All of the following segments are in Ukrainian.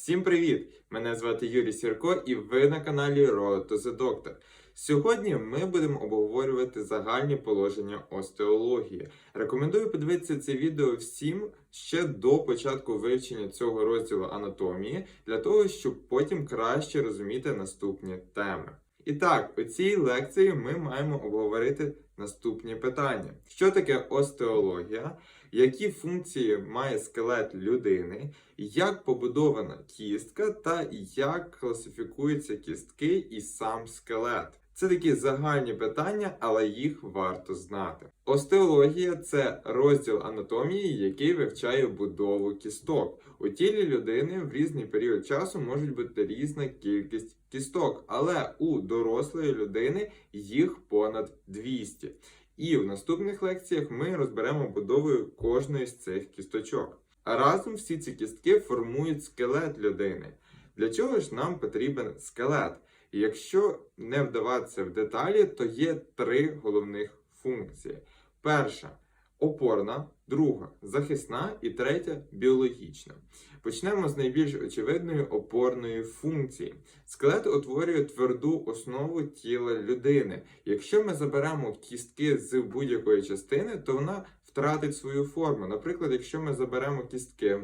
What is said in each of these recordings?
Всім привіт! Мене звати Юрій Сірко і ви на каналі Road to the Doctor. Сьогодні ми будемо обговорювати загальні положення остеології. Рекомендую подивитися це відео всім ще до початку вивчення цього розділу анатомії, для того, щоб потім краще розуміти наступні теми. І так, у цій лекції ми маємо обговорити наступні питання: що таке остеологія, які функції має скелет людини, як побудована кістка та як класифікуються кістки і сам скелет. Це такі загальні питання, але їх варто знати. Остеологія це розділ анатомії, який вивчає будову кісток. У тілі людини в різний період часу може бути різна кількість кісток, але у дорослої людини їх понад 200. І в наступних лекціях ми розберемо будову кожної з цих кісточок. А разом всі ці кістки формують скелет людини. Для чого ж нам потрібен скелет? І якщо не вдаватися в деталі, то є три головних функції: перша опорна, друга захисна і третя біологічна. Почнемо з найбільш очевидної опорної функції. Скелет утворює тверду основу тіла людини. Якщо ми заберемо кістки з будь-якої частини, то вона втратить свою форму. Наприклад, якщо ми заберемо кістки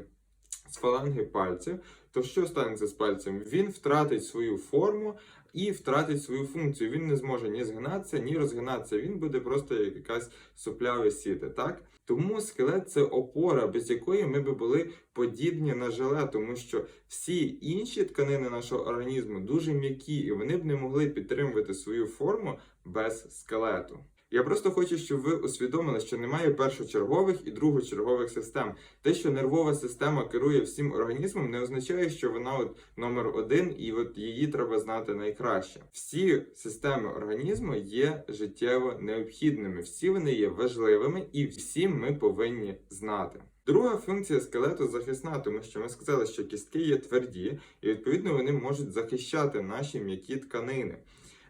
з фаланги пальців, то що станеться з пальцем? Він втратить свою форму і втратить свою функцію. Він не зможе ні згинатися, ні розгинатися. Він буде просто як якась сопля висіти, так? Тому скелет це опора, без якої ми би були подібні на желе, тому що всі інші тканини нашого організму дуже м'які, і вони б не могли підтримувати свою форму без скелету. Я просто хочу, щоб ви усвідомили, що немає першочергових і другочергових систем. Те, що нервова система керує всім організмом, не означає, що вона от номер один, і от її треба знати найкраще. Всі системи організму є життєво необхідними, всі вони є важливими, і всі ми повинні знати. Друга функція скелету захисна, тому що ми сказали, що кістки є тверді, і відповідно вони можуть захищати наші м'які тканини.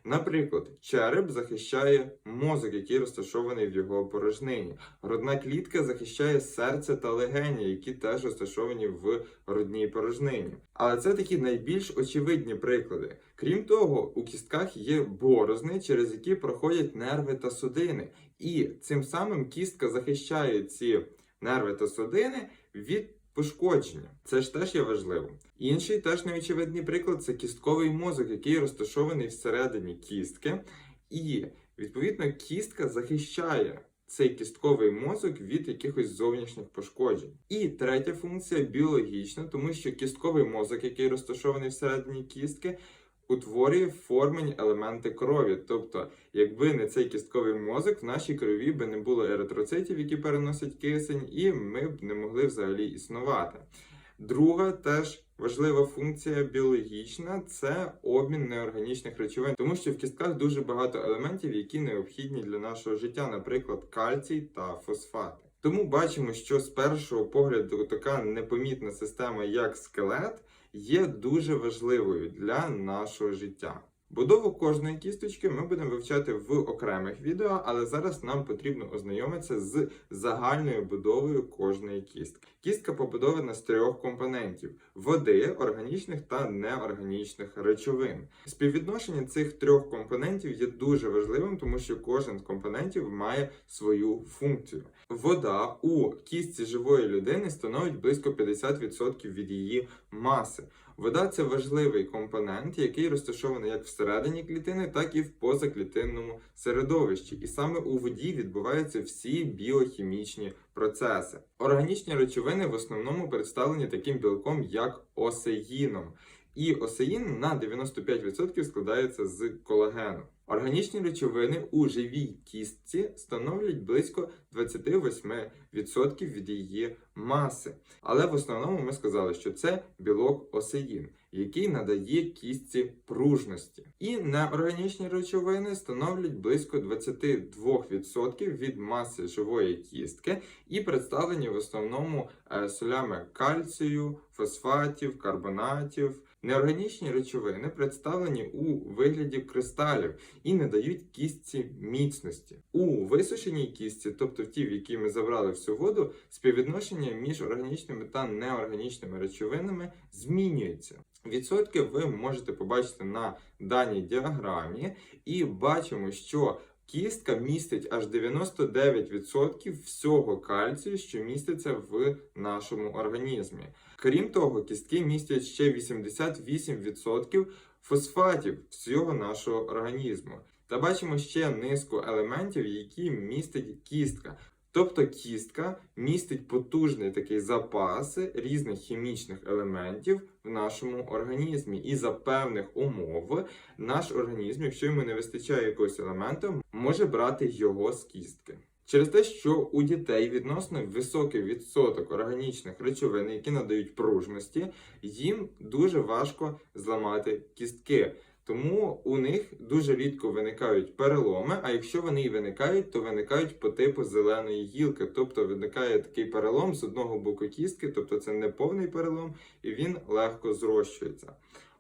Наприклад, череп захищає мозок, який розташований в його порожнині. Грудна клітка захищає серце та легені, які теж розташовані в грудній порожнині. Але це такі найбільш очевидні приклади. Крім того, у кістках є борозни, через які проходять нерви та судини. І цим самим кістка захищає ці нерви та судини від пошкодження. Це ж теж є важливо. Інший теж неочевидний приклад це кістковий мозок, який розташований всередині кістки, і відповідно кістка захищає. Цей кістковий мозок від якихось зовнішніх пошкоджень. І третя функція біологічна, тому що кістковий мозок, який розташований всередині кістки, утворює формені елементи крові. Тобто, якби не цей кістковий мозок, в нашій крові би не було еритроцитів, які переносять кисень, і ми б не могли взагалі існувати. Друга теж важлива функція біологічна це обмін неорганічних речовин, тому що в кістках дуже багато елементів, які необхідні для нашого життя, наприклад, кальцій та фосфати. Тому бачимо, що з першого погляду така непомітна система, як скелет, є дуже важливою для нашого життя. Будову кожної кісточки ми будемо вивчати в окремих відео, але зараз нам потрібно ознайомитися з загальною будовою кожної кістки. Кістка побудована з трьох компонентів: води, органічних та неорганічних речовин. Співвідношення цих трьох компонентів є дуже важливим, тому що кожен з компонентів має свою функцію. Вода у кістці живої людини становить близько 50% від її маси. Вода це важливий компонент, який розташований як всередині клітини, так і в позаклітинному середовищі. І саме у воді відбуваються всі біохімічні процеси. Органічні речовини в основному представлені таким білком, як осеїном. І осеїн на 95% складається з колагену. Органічні речовини у живій кістці становлять близько 28% від її маси. Але в основному ми сказали, що це білок осеїн, який надає кістці пружності. І неорганічні речовини становлять близько 22% від маси живої кістки і представлені в основному е, солями кальцію, фосфатів, карбонатів, Неорганічні речовини представлені у вигляді кристалів і не дають кістці міцності. У висушеній кістці, тобто в тій, в якій ми забрали всю воду, співвідношення між органічними та неорганічними речовинами змінюється. Відсотки ви можете побачити на даній діаграмі, і бачимо, що кістка містить аж 99% всього кальцію, що міститься в нашому організмі. Крім того, кістки містять ще 88% фосфатів всього нашого організму. Та бачимо ще низку елементів, які містить кістка. Тобто кістка містить потужний такий запас різних хімічних елементів в нашому організмі. І за певних умов наш організм, якщо йому не вистачає якогось елементу, може брати його з кістки. Через те, що у дітей відносно високий відсоток органічних речовин, які надають пружності, їм дуже важко зламати кістки. Тому у них дуже рідко виникають переломи, а якщо вони і виникають, то виникають по типу зеленої гілки. Тобто виникає такий перелом з одного боку кістки, тобто це не повний перелом, і він легко зрощується.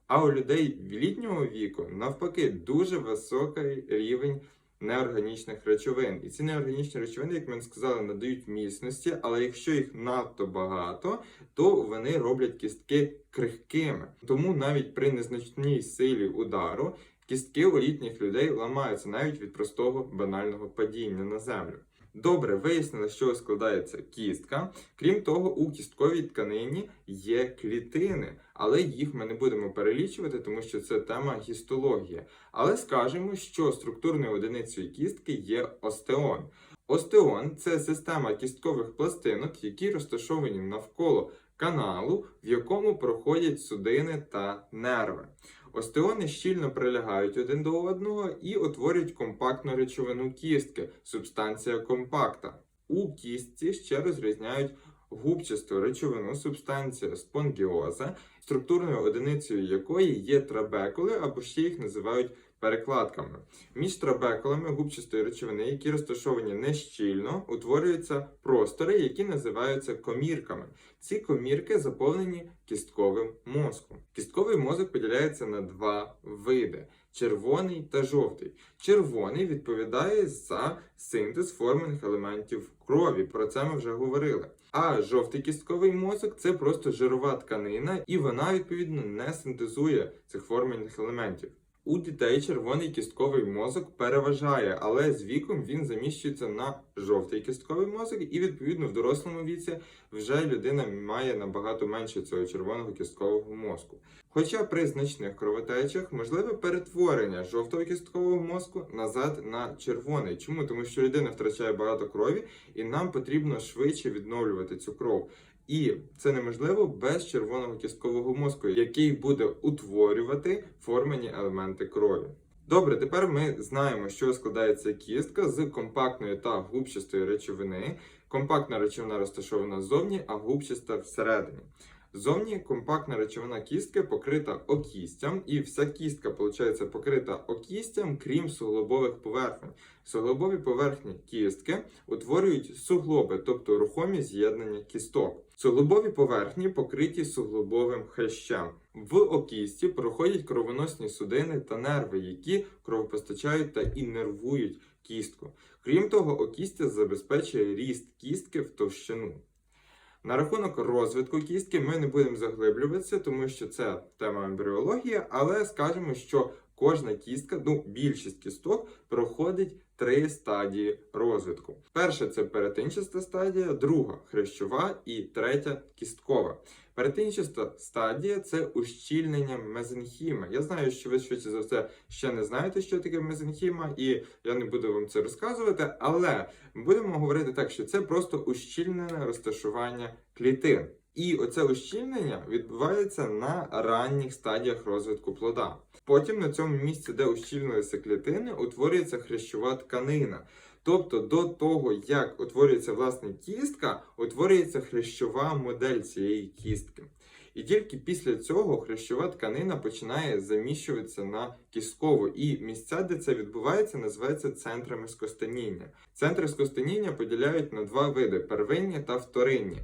А у людей літнього віку навпаки дуже високий рівень неорганічних речовин. І ці неорганічні речовини, як ми сказали, надають міцності, але якщо їх надто багато, то вони роблять кістки крихкими. Тому навіть при незначній силі удару кістки у літніх людей ламаються навіть від простого банального падіння на землю. Добре, вияснили, що складається кістка. Крім того, у кістковій тканині є клітини, але їх ми не будемо перелічувати, тому що це тема гістологія. Але скажемо, що структурною одиницею кістки є остеон. Остеон це система кісткових пластинок, які розташовані навколо каналу, в якому проходять судини та нерви. Остеони щільно прилягають один до одного і утворюють компактну речовину кістки субстанція компакта. У кістці ще розрізняють губчасту речовину субстанція спонгіоза, структурною одиницею якої є трабекули або ще їх називають перекладками. Між трабекулами губчастої речовини, які розташовані нещільно, утворюються простори, які називаються комірками. Ці комірки заповнені кістковим мозком. Кістковий мозок поділяється на два види: червоний та жовтий. Червоний відповідає за синтез формених елементів крові. Про це ми вже говорили. А жовтий кістковий мозок це просто жирова тканина, і вона відповідно не синтезує цих формених елементів. У дітей червоний кістковий мозок переважає, але з віком він заміщується на жовтий кістковий мозок, і відповідно в дорослому віці вже людина має набагато менше цього червоного кісткового мозку. Хоча при значних кровотечах можливе перетворення жовтого кісткового мозку назад на червоний. Чому? Тому що людина втрачає багато крові, і нам потрібно швидше відновлювати цю кров. І це неможливо без червоного кісткового мозку, який буде утворювати формені елементи крові. Добре, тепер ми знаємо, що складається кістка з компактної та губчастої речовини. Компактна речовина розташована ззовні, а губчаста всередині. Зовні компактна речовина кістки покрита окістям, і вся кістка, виходить, покрита окістям, крім суглобових поверхень. Суглобові поверхні кістки утворюють суглоби, тобто рухомі з'єднання кісток. Суглобові поверхні покриті суглобовим хрящем. В окісті проходять кровоносні судини та нерви, які кровопостачають та іннервують кістку. Крім того, окістя забезпечує ріст кістки в товщину. На рахунок розвитку кістки ми не будемо заглиблюватися, тому що це тема ембріології, але скажемо, що кожна кістка, ну більшість кісток, проходить три стадії розвитку. Перша це перетинчаста стадія, друга хрящова і третя кісткова. Перетинчаста стадія це ущільнення мезенхіми. Я знаю, що ви швидше за все ще не знаєте, що таке мезенхіма, і я не буду вам це розказувати, але будемо говорити так, що це просто ущільнене розташування клітин. І оце ущільнення відбувається на ранніх стадіях розвитку плода. Потім на цьому місці, де ущільнилися клітини, утворюється хрящова тканина. Тобто до того, як утворюється власне кістка, утворюється хрящова модель цієї кістки. І тільки після цього хрящова тканина починає заміщуватися на кісткову. І місця, де це відбувається, називаються центрами скостаніння. Центри скостаніння поділяють на два види: первинні та вторинні.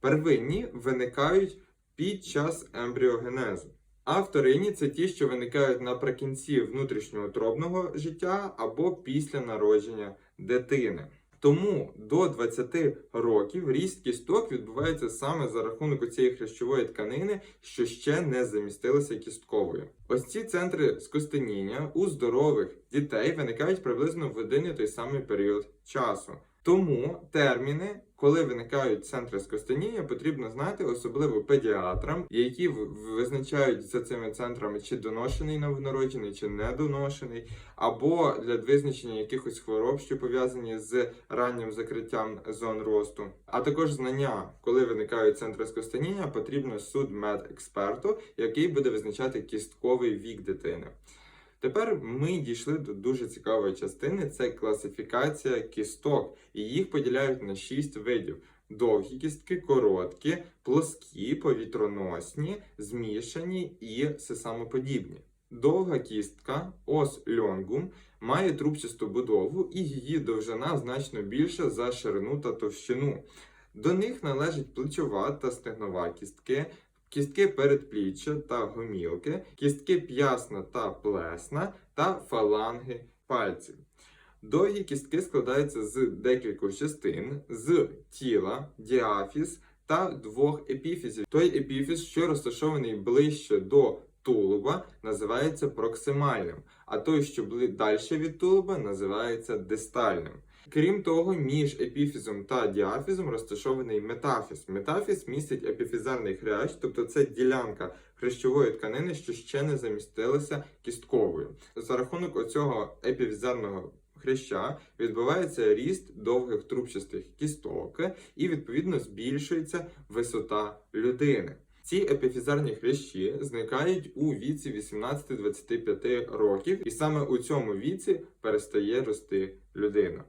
Первинні виникають під час ембріогенезу. А вторинні це ті, що виникають наприкінці внутрішньоутробного життя або після народження дитини. Тому до 20 років ріст кісток відбувається саме за рахунок цієї хрящової тканини, що ще не замістилася кістковою. Ось ці центри скостеніння у здорових дітей виникають приблизно в один і той самий період часу. Тому терміни, коли виникають центри скостеніння, потрібно знати, особливо педіатрам, які визначають за цими центрами, чи доношений новонароджений, чи недоношений, або для визначення якихось хвороб, що пов'язані з раннім закриттям зон росту. А також знання, коли виникають центри скостеніння, потрібно судмедексперту, який буде визначати кістковий вік дитини. Тепер ми дійшли до дуже цікавої частини: це класифікація кісток, і їх поділяють на шість видів: довгі кістки, короткі, плоскі, повітроносні, змішані і сисамоподібні. Довга кістка, ос льонгум, має трубчасту будову, і її довжина значно більша за ширину та товщину. До них належать плечова та стегнова кістки, кістки передпліччя та гомілки, кістки п'ясна та плесна та фаланги пальців. Довгі кістки складаються з декількох частин, з тіла, діафіз та двох епіфізів. Той епіфіз, що розташований ближче до тулуба, називається проксимальним, а той, що далі від тулуба, називається дистальним. Крім того, між епіфізом та діафізом розташований метафіз. Метафіз містить епіфізарний хрящ, тобто це ділянка хрящової тканини, що ще не замістилася кістковою. За рахунок оцього епіфізарного хряща відбувається ріст довгих трубчастих кісток і відповідно збільшується висота людини. Ці епіфізарні хрящі зникають у віці 18-25 років, і саме у цьому віці перестає рости людина.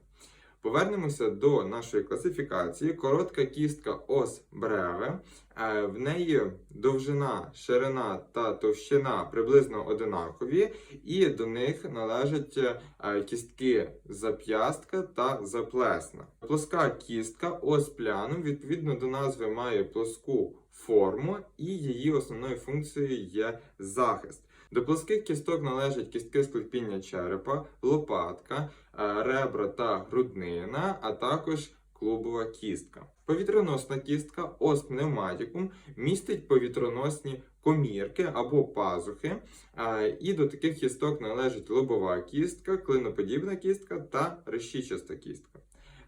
Повернемося до нашої класифікації. Коротка кістка ос бреве. Е, В неї довжина, ширина та товщина приблизно одинакові, і до них належать е, кістки зап'ястка та заплесна. Плоска кістка ос плянум, відповідно до назви, має плоску форму, і її основною функцією є захист. До плоских кісток належать кістки склепіння черепа, лопатка, е, ребра та груднина, а також клубова кістка. Повітроносна кістка ос пневматикум містить повітроносні комірки або пазухи, е, і до таких кісток належить лобова кістка, клиноподібна кістка та решічаста кістка.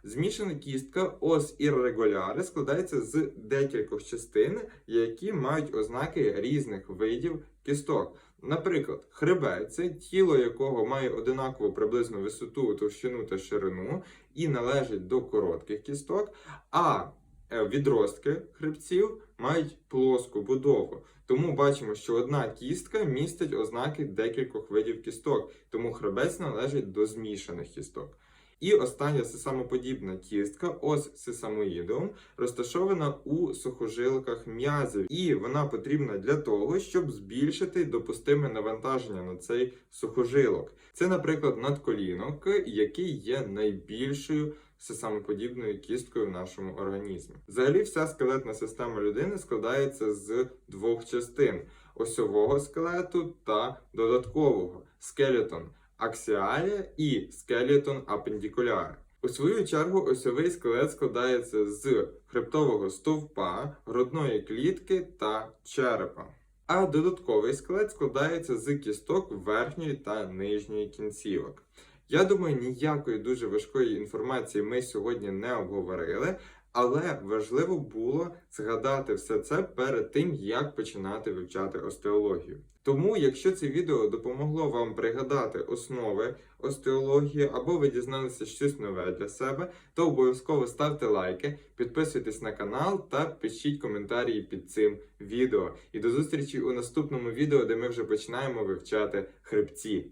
Змішана кістка ос іррегуляри складається з декількох частин, які мають ознаки різних видів кісток. Наприклад, хребет це тіло якого має одинакову приблизну висоту, товщину та ширину і належить до коротких кісток, а е, відростки хребців мають плоску будову. Тому бачимо, що одна кістка містить ознаки декількох видів кісток, тому хребець належить до змішаних кісток. І остання сисамоподібна кістка, ос сисамоїдеум, розташована у сухожилках м'язів, і вона потрібна для того, щоб збільшити допустиме навантаження на цей сухожилок. Це, наприклад, надколінок, який є найбільшою сисамоподібною кісткою в нашому організмі. Взагалі, вся скелетна система людини складається з двох частин: осьового скелету та додаткового скелетон аксіалія і скелетон апендикуляре. У свою чергу осьовий скелет складається з хребтового стовпа, грудної клітки та черепа. А додатковий скелет складається з кісток верхньої та нижньої кінцівок. Я думаю, ніякої дуже важкої інформації ми сьогодні не обговорили, але важливо було згадати все це перед тим, як починати вивчати остеологію. Тому, якщо це відео допомогло вам пригадати основи остеології або ви дізналися щось нове для себе, то обов'язково ставте лайки, підписуйтесь на канал та пишіть коментарі під цим відео. І до зустрічі у наступному відео, де ми вже починаємо вивчати хребці.